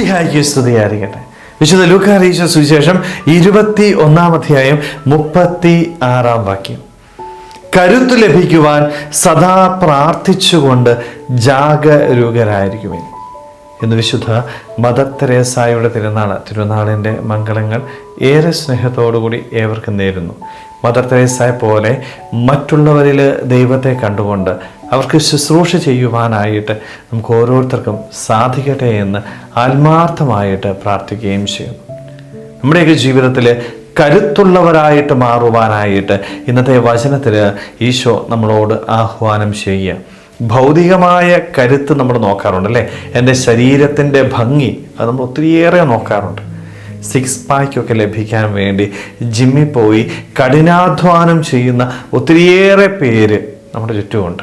മിശിഹായിക്ക് സ്തുതിയായിരിക്കട്ടെ. വിശുദ്ധ ലൂക്കാറിയിച്ച സുവിശേഷം ഇരുപത്തി ഒന്നാം അധ്യായം മുപ്പത്തി ആറാം വാക്യം. കരുത്തു ലഭിക്കുവാൻ സദാ പ്രാർത്ഥിച്ചുകൊണ്ട് ജാഗരൂകരായിരിക്കുമേ എന്ന് വിശുദ്ധ മദർ തെരേസായുടെ തിരുനാൾ തിരുനാളിന്റെ മംഗളങ്ങൾ ഏറെ സ്നേഹത്തോടുകൂടി ഏവർക്കും നേരുന്നു. മദർ തെരേസായ പോലെ മറ്റുള്ളവരിൽ ദൈവത്തെ കണ്ടുകൊണ്ട് അവർക്ക് ശുശ്രൂഷ ചെയ്യുവാനായിട്ട് നമുക്ക് ഓരോരുത്തർക്കും സാധിക്കട്ടെ എന്ന് ആത്മാർത്ഥമായിട്ട് പ്രാർത്ഥിക്കുകയും ചെയ്യും. നമ്മുടെയൊക്കെ ജീവിതത്തിൽ കരുത്തുള്ളവരായിട്ട് മാറുവാനായിട്ട് ഇന്നത്തെ വചനത്തിൽ ഈശോ നമ്മളോട് ആഹ്വാനം ചെയ്യുക. ഭൗതികമായ കരുത്ത് നമ്മൾ നോക്കാറുണ്ട് അല്ലേ? എന്റെ ശരീരത്തിന്റെ ഭംഗി അത് നമ്മൾ ഒത്തിരിയേറെ നോക്കാറുണ്ട്. സിക്സ് പാക്കൊക്കെ ലഭിക്കാൻ വേണ്ടി ജിമ്മിൽ പോയി കഠിനാധ്വാനം ചെയ്യുന്ന ഒത്തിരിയേറെ പേര് നമ്മുടെ ചുറ്റുമുണ്ട്.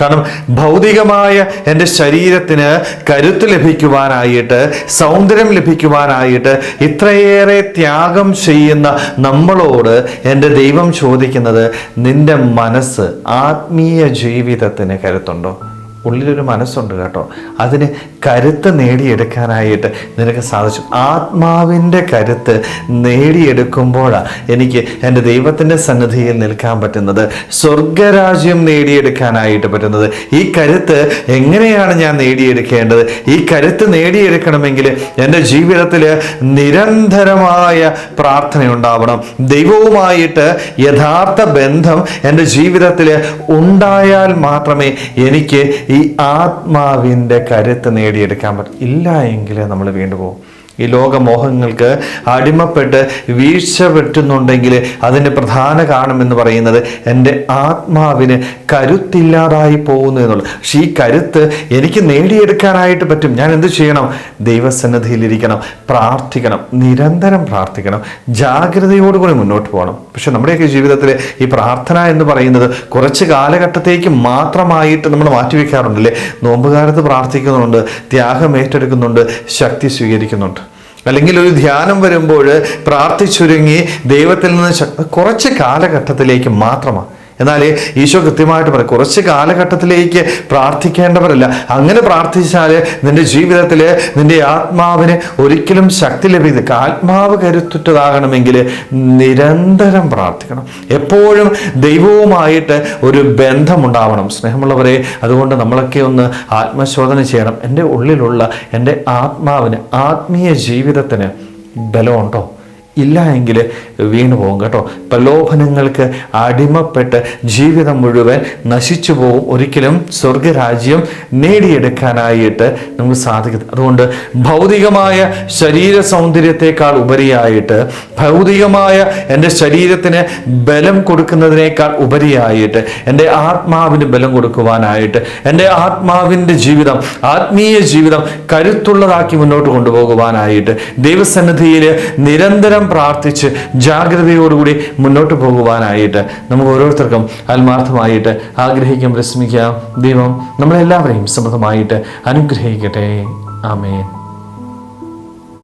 കാരണം ഭൗതികമായ എന്റെ ശരീരത്തിന് കരുത്ത് ലഭിക്കുവാനായിട്ട് സൗന്ദര്യം ലഭിക്കുവാനായിട്ട് ഇത്രയേറെ ത്യാഗം ചെയ്യുന്ന നമ്മളോട് എന്റെ ദൈവം ചോദിക്കുന്നത് നിന്റെ മനസ്സ് ആത്മീയ ജീവിതത്തിന് കരുത്തുണ്ടോ? ഉള്ളിലൊരു മനസ്സുണ്ട് കേട്ടോ. അതിന് കരുത്ത് നേടിയെടുക്കാനായിട്ട് നിനക്ക് സാധിച്ചു. ആത്മാവിന്റെ കരുത്ത് നേടിയെടുക്കുമ്പോഴാണ് എനിക്ക് എന്റെ ദൈവത്തിന്റെ സന്നിധിയിൽ നിൽക്കാൻ പറ്റുന്നത്. സ്വർഗരാജ്യം നേടിയെടുക്കാനായിട്ട് പറ്റുന്നത്. ഈ കരുത്ത് എങ്ങനെയാണ് ഞാൻ നേടിയെടുക്കേണ്ടത്? ഈ കരുത്ത് നേടിയെടുക്കണമെങ്കിൽ എന്റെ ജീവിതത്തിൽ നിരന്തരമായ പ്രാർത്ഥന ഉണ്ടാവണം. ദൈവവുമായിട്ട് യഥാർത്ഥ ബന്ധം എന്റെ ജീവിതത്തിൽ ഉണ്ടായാൽ മാത്രമേ എനിക്ക് ഈ ആത്മാവിന്റെ കരുത്ത് നേടിയെടുക്കാൻ പറ്റും ഇല്ല എങ്കിൽ നമ്മൾ വീണ്ടും പോകും ഈ ലോകമോഹങ്ങൾക്ക് അടിമപ്പെട്ട് വീഴ്ച പറ്റുന്നുണ്ടെങ്കിൽ അതിന്റെ പ്രധാന കാരണമെന്ന് പറയുന്നത് എന്റെ ആത്മാവിന് കരുത്തില്ലാതായി പോകുന്നു എന്നുള്ളത്. പക്ഷേ ഈ കരുത്ത് എനിക്ക് നേടിയെടുക്കാനായിട്ട് പറ്റും. ഞാൻ എന്ത് ചെയ്യണം? ദൈവസന്നിധിയിലിരിക്കണം പ്രാർത്ഥിക്കണം നിരന്തരം പ്രാർത്ഥിക്കണം ജാഗ്രതയോടുകൂടി മുന്നോട്ട് പോകണം. പക്ഷെ നമ്മുടെയൊക്കെ ജീവിതത്തിൽ ഈ പ്രാർത്ഥന എന്ന് പറയുന്നത് കുറച്ച് കാലഘട്ടത്തേക്ക് മാത്രമായിട്ട് നമ്മൾ മാറ്റിവെക്കാറുണ്ടല്ലേ? നോമ്പുകാലത്ത് പ്രാർത്ഥിക്കുന്നുണ്ട് ത്യാഗം ഏറ്റെടുക്കുന്നുണ്ട് ശക്തി സ്വീകരിക്കുന്നുണ്ട്. അല്ലെങ്കിൽ ഒരു ധ്യാനം വരുമ്പോൾ പ്രാർത്ഥിച്ചുരുങ്ങി ദൈവത്തിൽ നിന്ന് കുറച്ച് കാലഘട്ടത്തിലേക്ക് മാത്രമാണ്. എന്നാൽ ഈശോ കൃത്യമായിട്ട് പറയും കുറച്ച് കാലഘട്ടത്തിലേക്ക് പ്രാർത്ഥിക്കേണ്ടവരല്ല. അങ്ങനെ പ്രാർത്ഥിച്ചാൽ നിന്റെ ജീവിതത്തിൽ നിന്റെ ആത്മാവിന് ഒരിക്കലും ശക്തി ലഭിക്കുക ആത്മാവ് കരുത്തുറ്റതാകണമെങ്കിൽ നിരന്തരം പ്രാർത്ഥിക്കണം. എപ്പോഴും ദൈവവുമായിട്ട് ഒരു ബന്ധമുണ്ടാവണം. സ്നേഹമുള്ളവരെ അതുകൊണ്ട് നമ്മളൊക്കെ ഒന്ന് ആത്മശോധന ചെയ്യണം. എന്റെ ഉള്ളിലുള്ള എന്റെ ആത്മാവിന് ആത്മീയ ജീവിതത്തിന് ബലമുണ്ടോ? ഇല്ല എങ്കിൽ വീണു പോകും കേട്ടോ. പ്രലോഭനങ്ങൾക്ക് അടിമപ്പെട്ട് ജീവിതം മുഴുവൻ നശിച്ചു പോകും. ഒരിക്കലും സ്വർഗരാജ്യം നേടിയെടുക്കാനായിട്ട് നമുക്ക് സാധിക്കും അതുകൊണ്ട് ഭൗതികമായ ശരീര സൗന്ദര്യത്തെക്കാൾ ഉപരിയായിട്ട് ഭൗതികമായ എന്റെ ശരീരത്തിന് ബലം കൊടുക്കുന്നതിനേക്കാൾ ഉപരിയായിട്ട് എന്റെ ആത്മാവിന് ബലം കൊടുക്കുവാനായിട്ട് എന്റെ ആത്മാവിന്റെ ജീവിതം ആത്മീയ ജീവിതം കരുത്തുള്ളതാക്കി മുന്നോട്ട് കൊണ്ടുപോകുവാനായിട്ട് ദൈവസന്നിധിയിൽ നിരന്തരം പ്രാർത്ഥിച്ച് ജാഗ്രതയോടുകൂടി മുന്നോട്ട് പോകുവാനായിട്ട് നമുക്ക് ഓരോരുത്തർക്കും ആത്മാർത്ഥമായിട്ട് ആഗ്രഹിക്കാം ശ്രമിക്കാം ദൈവം നമ്മളെല്ലാവരെയും സമൃദ്ധമായിട്ട് അനുഗ്രഹിക്കട്ടെ. ആമേൻ.